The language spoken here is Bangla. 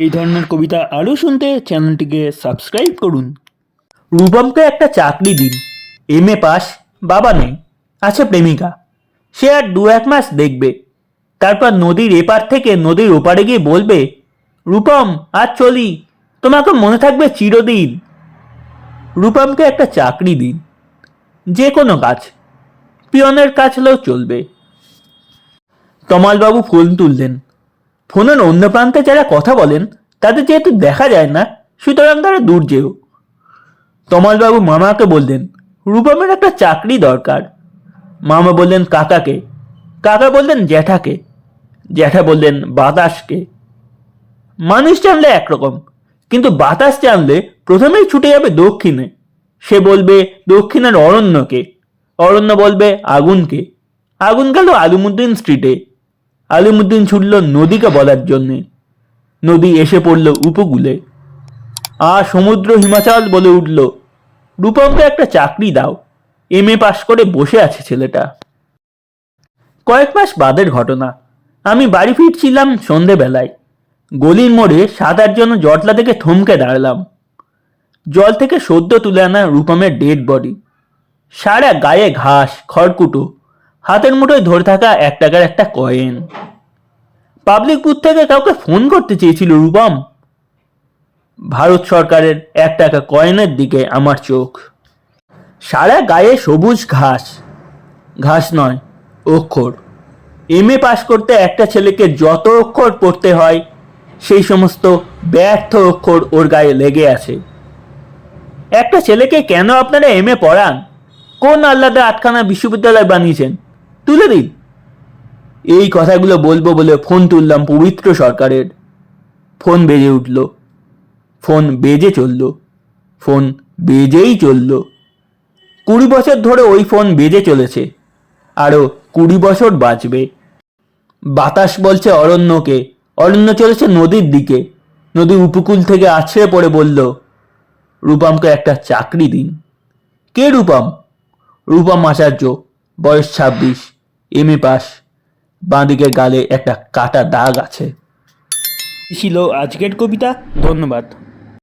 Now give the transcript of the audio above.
এই ধরনের কবিতা আরও শুনতে চ্যানেলটিকে সাবস্ক্রাইব করুন। রূপমকে একটা চাকরি দিন। এম এ পাস, বাবা নেই। আছে প্রেমিকা। সে আর দু এক মাস দেখবে। তারপর নদীর এপার থেকে নদীর ওপারে গিয়ে বলবে, রূপম আর চলি। তোমাকে মনে থাকবে চিরদিন। রূপমকে একটা চাকরি দিন। যে কোনো কাজ। পিয়নের কাজ হলেও চলবে। তমালবাবু ফোন তুললেন। ফোনের অন্য প্রান্তে যারা কথা বলেন, তাদের যেহেতু দেখা যায় না, সুতরাং তারা দূর যেও। তমালবাবু মামাকে বললেন, রূপমের একটা চাকরি দরকার। মামা বললেন, কাকাকে? কাকা বললেন, জ্যাঠাকে। জ্যাঠা বললেন, বাতাসকে। মানুষ জানলে একরকম, কিন্তু বাতাস জানলে প্রথমেই ছুটে যাবে দক্ষিণে। সে বলবে, দক্ষিণের অরণ্যকে। অরণ্য বলবে, আগুনকে। আগুন গেল আলিমুদ্দিন স্ট্রিটে আলিমুদ্দিন ছুটল নদীকে বলার জন্যে। নদী এসে পড়ল উপকূলে। আ সমুদ্র হিমাচল বলে উঠল, রূপমকে একটা চাকরি দাও, এম এ পাশ করে বসে আছে ছেলেটা। কয়েক মাস বাদের ঘটনা। আমি বাড়ি ফিরছিলাম সন্ধেবেলায়। গলির মোড়ে সাত আটজন জটলা থেকে থমকে দাঁড়ালাম। জল থেকে সদ্য তুলে আনা রূপমের ডেড বডি। সারা গায়ে ঘাস, খড়কুটো হাতের মুঠোয় ধরে থাকা এক টাকার একটা কয়েন পাবলিক বুথ থেকে কাউকে ফোন করতে চেয়েছিল রূপম। ভারত সরকারের এক টাকা কয়েনের দিকে আমার চোখ। সারা গায়ে সবুজ ঘাস। ঘাস নয়, অক্ষর। এম এ পাশ করতে একটা ছেলেকে যত অক্ষর পড়তে হয়, সেই সমস্ত ব্যর্থ অক্ষর ওর গায়ে লেগে আছে। একটা ছেলেকে কেন আপনারা এম এ পড়ান? কোন আল্লাদা আটখানা বিশ্ববিদ্যালয় বানিয়েছেন? তুলে দিন। এই কথাগুলো বলব বলে ফোন তুললাম পবিত্র সরকারের। ফোন বেজে উঠল। ফোন বেজে চলল। ফোন বেজেই চলল। কুড়ি বছর ধরে ওই ফোন বেজে চলেছে। আরও কুড়ি বছর বাঁচবে। বাতাস বলছে অরণ্যকে। অরণ্য চলেছে নদীর দিকে। নদী উপকূল থেকে আছড়ে পড়ে বলল, রূপমকে একটা চাকরি দিন। কে রূপম? রূপম আচার্য। বয়স ছাব্বিশ এম এ পাস। বাঁদিকে গালে একটা কাটা দাগ আছে। ছিল আজকের কবিতা। ধন্যবাদ।